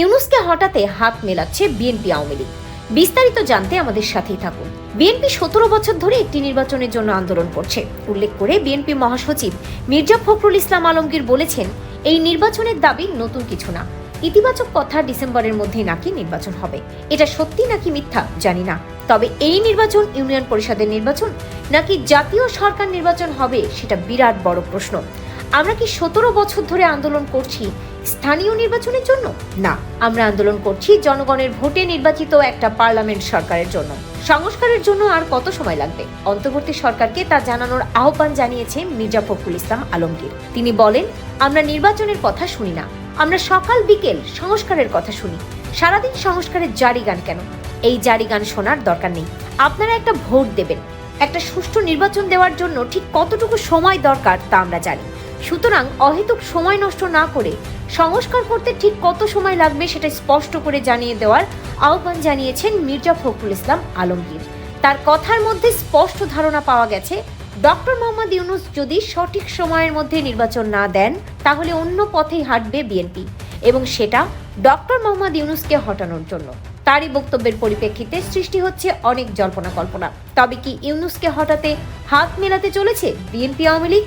ইউনুসকে হটাতে হাত মেলাচ্ছে বিএনপি আওয়ামী লীগ। বিস্তারিত জানতে আমাদের সাথেই থাকুন। বিএনপি সতেরো বছর ধরে একটি নির্বাচনের জন্য আন্দোলন করছে। উল্লেখ করে বিএনপি মহাসচিব মির্জা ফখরুল ইসলাম আলমগীর বলেছেন, এই নির্বাচনের দাবি নতুন কিছু না। ইতিবাচক কথা ডিসেম্বরের মধ্যে নাকি নির্বাচন হবে। এটা সত্যি নাকি মিথ্যা জানি না। তবে এই নির্বাচন, ইউনিয়ন পরিষদের নির্বাচন নাকি জাতীয় সরকার নির্বাচন হবে, সেটা বিরাট বড় প্রশ্ন। আমরা কি সতেরো বছর ধরে আন্দোলন করছি স্থানীয় নির্বাচনের জন্য? না, আমরা আন্দোলন করছি জনগণের ভোটে নির্বাচিত একটা পার্লামেন্ট সরকারের জন্য। সংস্কারের জন্য আর কত সময় লাগবে? অন্তর্বর্তী সরকারকে তা জানানোর আহ্বান জানিয়েছে মির্জা ফখরুল ইসলাম আলমগীর। তিনি বলেন, আমরা নির্বাচনের কথা শুনি না। আমরা সকাল বিকেল সংস্কারের কথা শুনি। সারাদিন সংস্কারের জারি গান কেন? এই জারি গান শোনার দরকার নেই। আপনারা একটা ভোট দেবেন। একটা সুষ্ঠু নির্বাচন দেওয়ার জন্য ঠিক কতটুকু সময় দরকার তা আমরা জানি। সুতরাং অহেতুক সময় নষ্ট না করে সংস্কার করতে ঠিক কত সময় লাগবে সেটা স্পষ্ট করে জানিয়ে দেওয়ার আহ্বান জানিয়েছেন মির্জা ফখরুল ইসলাম আলমগীর। তার কথার মধ্যে স্পষ্ট ধারণা পাওয়া গেছে, ডক্টর মোহাম্মদ ইউনুস যদি সঠিক সময়ের মধ্যে নির্বাচন না দেন, তাহলে অন্য পথেই হাঁটবে বিএনপি এবং সেটা ডক্টর মোহাম্মদ ইউনুসকে হটানোর জন্য। তারই বক্তব্যের পরিপ্রেক্ষিতে সৃষ্টি হচ্ছে অনেক জল্পনা কল্পনা। তবে কি ইউনুসকে হঠাতে হাত মেলাতে চলেছে বিএনপি আওয়ামী লীগ?